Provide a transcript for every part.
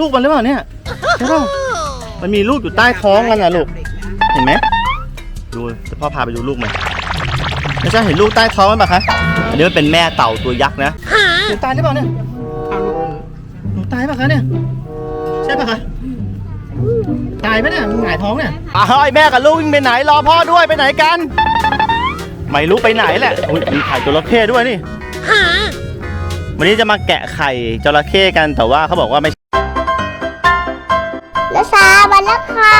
ลูกมันหรือเปล่าเนี่ยใช่ป่ะมันมีลูกอยู่ใต้ท้องมันนะลูก เห็นไหมดูเดี๋ยวพ่อพาไปดูลูกมันไม่ใช่เห็นลูกใต้ท้องมันปะคะอันนี้มันเป็นแม่เต่าตัวยักษ์นะหนูตายหรือเปล่าเนี่ยเอาลูกหนูตายปะคะเนี่ยใช่ปะคะตายไหมเนี่ยมันหงายท้องเนี่ยอ้าวไอแม่กับลูกวิ่งไปไหนรอพ่อด้วยไปไหนกันไม่รู้ไปไหนแหละอุ๊ยมีไข่จระเข้ด้วยนี่วันนี้จะมาแกะไข่จระเข้กันแต่ว่าเขาบอกว่าไม่ แล้วค่ะ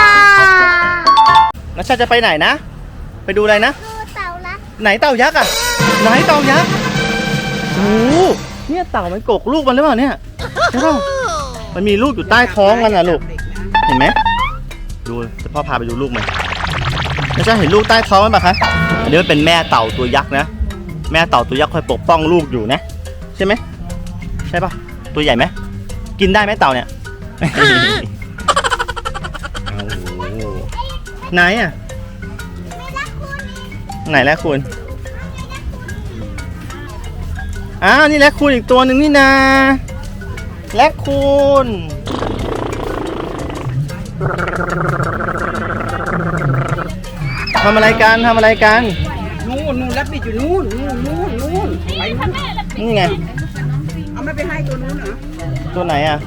นัชชาจะไปไหนนะ ไปดูอะไรนะ ดูเต่าละไหนเต่ายักษ์อะ ไหนเต่ายักษ์โอ้โหเนี่ยเต่ามันกกลูกมันหรือเปล่าเนี่ยใช่ป่ะมันมีลูกอยู่ใต้ท้องมันนะลูก เห็นไหมดูเดี๋ยวพ่อพาไปดูลูกมันไม่ใช่เห็นลูกใต้ท้องมันปะคะ อันนี้มันเป็นแม่เต่าตัวยักษ์นะ แม่เต่าตัวยักษ์คอยปกป้องลูกอยู่นะ ใช่ไหม ใช่ปะตัวใหญ่ไหม กินได้ไหมเต่าเนี่ย ไหนอะ ไหนแรกคุณอ้าวนี่แรกคุณอีกตัวหนึ่งนี่นาแรกคุณทำอะไรกันทำอะไรกันนู่นนู่นรับบิดอยู่นู่นนู่นนู่นนู่นไปนู่นนี่ไงเอาไม่ไปให้ตัวนู้นเหรอตัวไหนอะ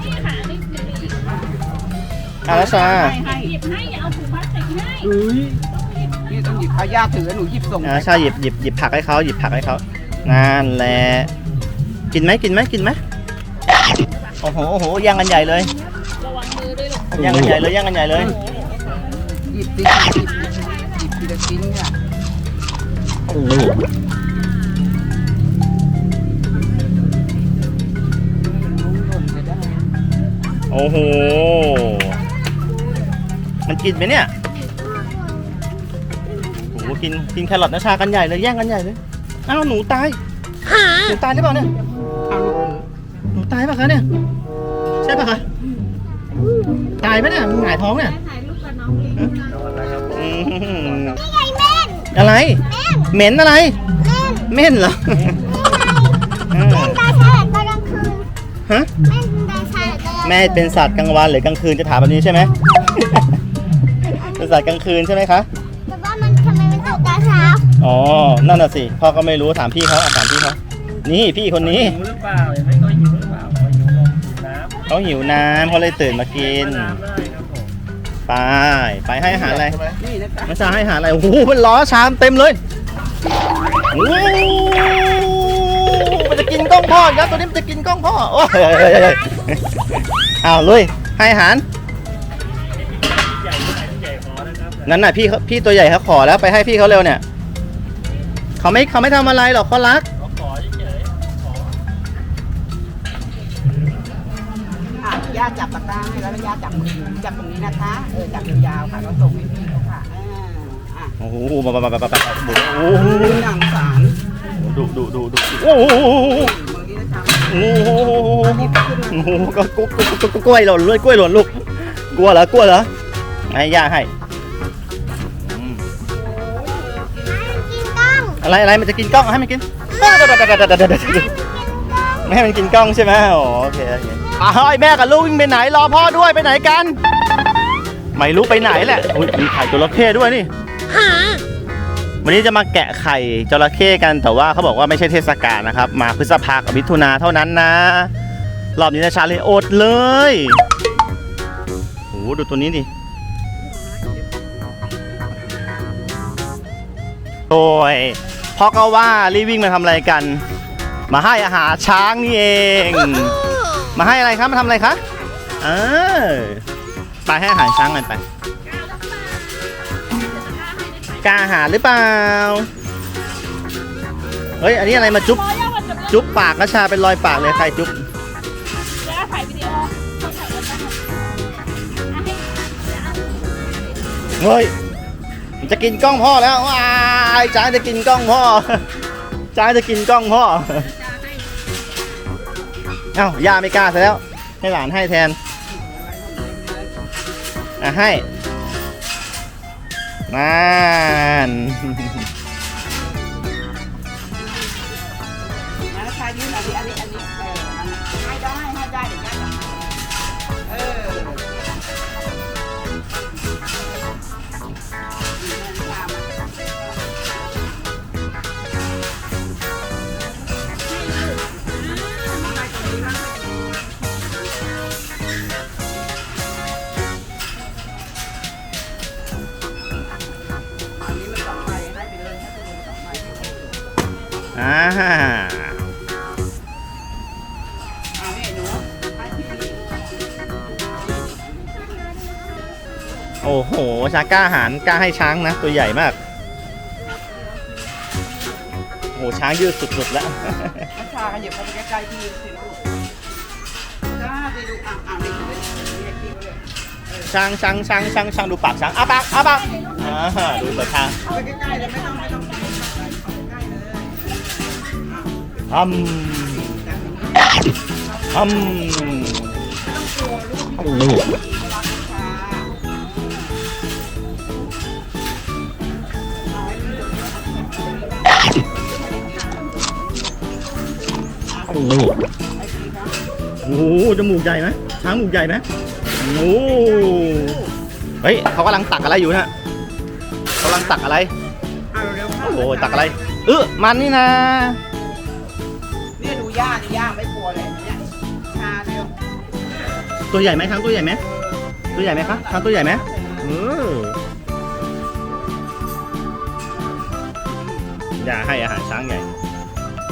อาราชาให้ให้เฮ้ยนี่ต้องหยิบเอาย่าถือหนูหยิบส่งอาราชาหยิบหยิบหยิบผักให้เขาหยิบผักให้เขานั่นแหละกินไหมกินไหมกินไหมโอ้โหโอ้โหแย่งกันใหญ่เลยแย่งกันใหญ่เลยแย่งกันใหญ่เลยหยิบสิหยิบหยิบทีละชิ้นค่ะโอ้โหหล่นไปได้โอ้โห มันกินไหมเนี่ยโอ้โห กินกินแครอทนะชากันใหญ่เลยแย่งกันใหญ่เลยอ้าวหนูตายหนูตายหรือเปล่าเนี่ยเอาลูกหนูตายปะคะเนี่ยใช่ปะคะตายไหมเนี่ยมันหงายท้องเนี่ยอืมนี่ไงเม่นอะไรเหม็นอะไรเม่นเหม็นเหรออืมเม่นตาชาตอนกลางคืนฮะเม่นตาชาตอนกลางคืนแม่เป็นสัตว์กลางวันหรือกลางคืนจะถามแบบนี้ใช่ไหมเป็นสัตว์กลางคืนใช่ไหมคะแต่ว่ามันทำไมมัน ตกตาเช้าอ๋อ นั่นน่ะสิ พ่อก็ไม่รู้ถามพี่เขาอะถามพี่เขานี่พี่คนนี้ หิวหรือเปล่ายังไม่ก็หิวหรือเปล่าเขาหิวนมหิวน้ำเขาหิวน้ำเขาเลยตื่นมากิน น้ำได้ครับผมไป ไปให้อาหารอะไรนี่นะจ๊ะมาชาให้อาหารอะไร โอ้โหมันล้อชามเต็มเลยโอ้โหมันจะกินกล้องพ่อครับตัวนี้มันจะกินกล้องพ่อ โอ้ยเฮ้ยเฮ้ยเฮ้ยอ้าวลุยให้อาหาร นะครับนั่นน่ะพี่เขาพี่ตัวใหญ่เขาขอแล้วไปให้พี่เขาเร็วเนี่ยเขาไม่เขาไม่ทำอะไรหรอกเขารักเขาขอเฉยอะย่าจับตะกร้าให้แล้วย่าจับมือจับตรงนี้นะคะ เออจับยาวๆค่ะแล้วส่งให้พี่เขาค่ะอ่าอะโอ้โหมามามามามามาโอ้โหหนังสารดูดูดูดูโอ้โหมือนี้นะคะโอ้โหหยิบขึ้นมาโอ้โหก็กล้วยกล้วยกล้วยหล่นเลยกล้วยหล่นลูกกลัวเหรอกลัวเหรอให้ย่าให้ องอะไรอะไรมันจะกินกล้องให้มันกินไม่ให้มันกินกล้องใช่ไหมอ๋อโอเคโอเคอ้าวไอ้แม่กับลูกวิ่งไปไหนรอพ่อด้วยไปไหนกันไม่รู้ไปไหนแหละอุ๊ยมีไข่จระเข้ด้วยนี่วันนี้จะมาแกะไข่จระเข้กันแต่ว่าเขาบอกว่าไม่ใช่เทศกาลนะครับ มาพฤษภากับมิถุนาเท่านั้นนะ รอบนี้นะชาเลยอดเลยโอ้โหดูตัวนี้ดิโอ้ย พ่อก็ว่ารีบวิ่งมาทำอะไรกัน มาให้อาหารช้างนี่เอง มาให้อะไรครับมาทำอะไรคะเออไปให้อาหารช้างกันไปกล้าหาญหรือเปล่าเฮ้ยอันนี้อะไรมาจุ๊บจุ๊บปากนะชาเป็นรอยปากเลยใครจุ๊บแล้วถ่ายวิดีโอเขาถ่ายแล้วก็เฮ้ยมันจะกินกล้องพ่อแล้วว้า ยจ้าจะกินกล้องพ่อจ้าจะกินกล้องพ่อเอ้าย่าไม่กล้าซะแล้ว ให้หลานให้แทนอะให้นั่นนะคะยืนอันนี้อันนี้อัน โอ้โหชากล้าหาญกล้าให้ช้างนะ ตัวใหญ่มาก โอ้โหช้างยืดสุดๆแล้วน้ำชาขยับเข้าไปใกล้ๆพี่สิลูกจ้าไปดูอะอะนี่เลยเรียกพี่เขาเลยช้างช้างช้างช้างช้างดูปากช้างอ้าปากอ้าปากอ่าดูเปิดทางไปใกล้ๆเลยไม่ต้องไม่ต้อง ทำทำโอ้โหค่ะเอาให้พี่ดูโอ้โหให้พี่เขาโอ้โหจมูกใหญ่ไหมช้างหมูกใหญ่ไหมโอ้เฮ้ยเขากำลังตักอะไรอยู่นะกำลังตักอะไร โอ้โหตักอะไร เออมันนี่นะ ยดูย่านี่ย่าไม่กลัวเลยเนี่ยชาเร็วตัวใหญ่ไหมช้างตัวใหญ่ไหมตัวใหญ่ไหมคะช้างตัวใหญ่ไหมเอออย่าให้อาหารช้างใหญ่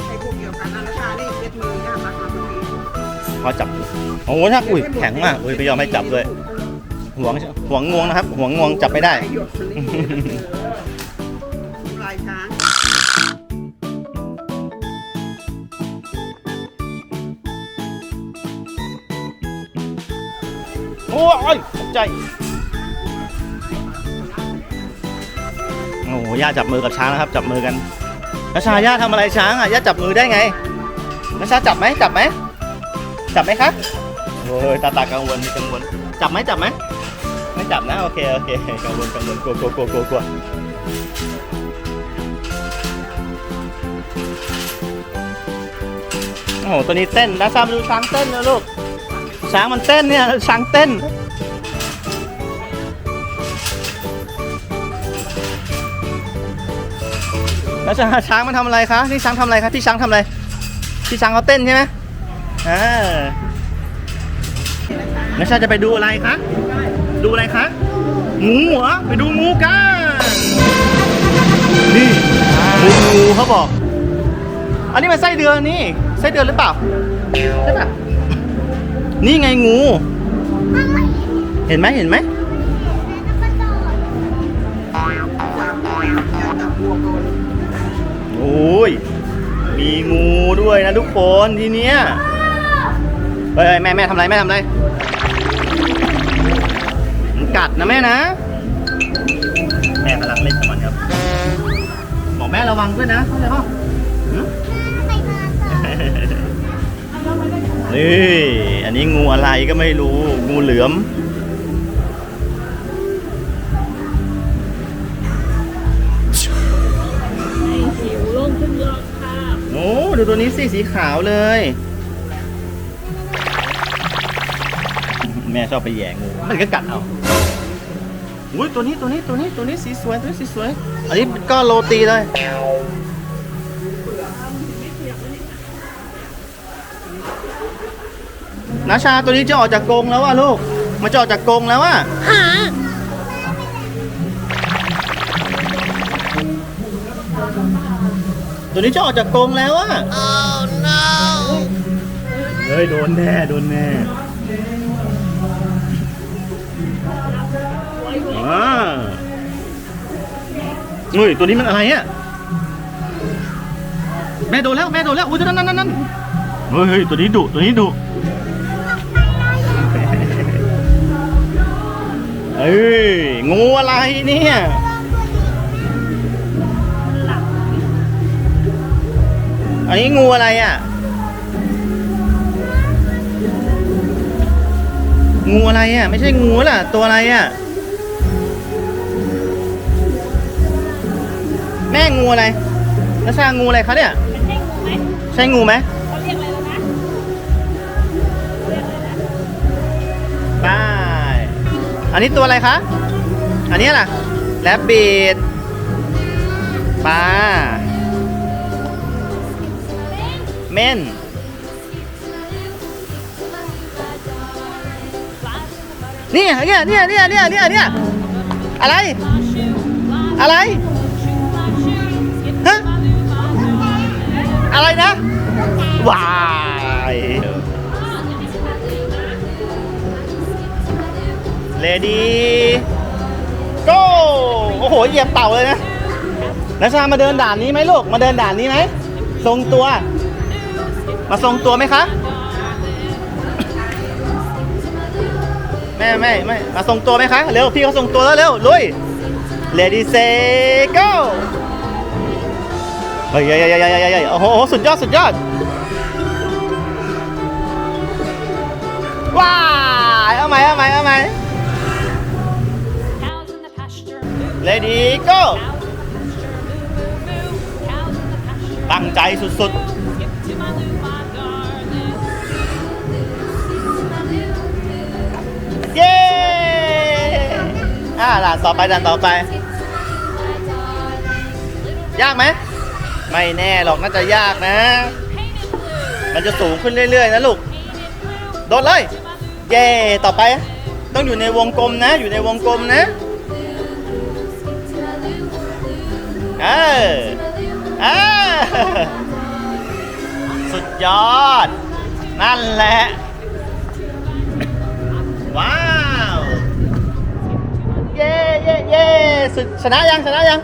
ให้พวกเดียวกันนะแล้วชานี่เช็ดมือย่ามาทำมือพอจับโอ้โหถ้าอุ้ยแข็งมากอุ้ยไม่ยอมให้จับเลยหวงหวงงวงนะครับหวงงวงจับไม่ได้ หยดลิ้น อ้ยตกใจ โอ้โหย่าจับมือกับช้างนะครับ จับมือกันนัชชาย่าทำอะไรช้างอะย่าจับมือได้ไงนัชชาจับไหมจับไหมจับไหมครับโอ้ยตาตากังวลกังวลจับไหมจับไหมไม่จับนะโอเคโอเคกังวลกังวลกลัวกลัวกลัวกลัวกลัวโอ้โหตัวนี้เต้นนัชชามาดูช้างเต้นนะลูกช้างมันเต้นเนี่ยช้างเต้น แล้วช้างช้างมันทำอะไรคะนี่ช้างทำอะไรคะพี่ช้างทำอะไรพี่ช้างเขาเต้นใช่ไหมอ่านัชชาจะไปดูอะไรคะดูอะไรคะงูเหรอไปดูงูกันนี่ดูงูเขาบอก อันนี้มันไส้เดือนนี่ไส้เดือนหรือเปล่าใช่ปะนี่ไงงู เห็นไหมเห็นไหม อ้ย มีงูด้วยนะทุกคนทีเนี้ยเฮ้ยแม่แม่ทำไรแม่ทำไรมันกัดนะแม่นะ แม่กำลังเล่นกับมันครับ บอกแม่ระวังด้วยนะเข้าใจป่ะหึนี่ อันนี้งูอะไรก็ไม่รู้ งูเหลือม อ้ดูตัวนี้สิสีขาวเลย แม่ชอบไปแหย่งูมันก็กัดเอาอุ้ยตัวนี้ตัวนี้ตัวนี้ตัวนี้สีสวยตัวนี้สีสวย อันนี้ก็โรตีเลยนาชาตัวนี้จะออกจากกรงแล้วว่ะลูกมันจะออกจากกรงแล้วว่ะ ตัวนี้จะออกจากกรงแล้วอะเฮ้ยโดนแน่โดนแน่อ่าเฮ้ยตัวนี้มันอะไรอะแม่โดนแล้วแม่โดนแล้วอุ้ยนั่นนั่นนั่นนั่นเฮ้ยเฮ้ยตัวนี้ดุตัวนี้ดุเอ้ยงูอะไรเนี่ย อันนี้งูอะไรอะ งูอะไรอะ ไม่ใช่งูล่ะ ตัวอะไรอะ แม่งูอะไรนัชชางูอะไรคะเนี่ย มันใช่งูไหมใช่งูไหมเขาเรียกอะไรแล้วนะเรียกอะไรนะไป้ายอันนี้ตัวอะไรคะ อันนี้ล่ะ แรบบิดปลา เม่นนี่เนี่ยเนี่ยเนี่ยเนี่ยเนี่ยเนี่ยอะไร อะไรฮะอะไรนะวายเลดี้โกโอ้โหเหยียบเต่าเลยนะนัชชามาเดินด่านนี้ไหมลูก มาเดินด่านนี้ไหมทรงตัว มาทรงตัวไหมคะ แม่ไม่ไม่มาทรงตัวไหมคะ เร็ว พี่เขาทรงตัวแล้วเร็ว ลุย Lady say go เฮ้ยเฮ้ยเฮ้ยเฮ้ยเฮ้ยยโอ้โห สุดยอด สุดยอด ว้าเอาไหมเอาไหมเอาไหม Lady go ตั้งใจสุด Skip อ่าด่านต่อไปด่านต่อไป ยากไหม ไม่แน่หรอกน่าจะยากนะ มันจะสูงขึ้นเรื่อยๆนะลูก โดดเลย เย่ต่อไป ต้องอยู่ในวงกลมนะ อยู่ในวงกลมนะเออเออสุดยอด นั่นแหละ ว้า เย้สุดชนะยังชนะยัง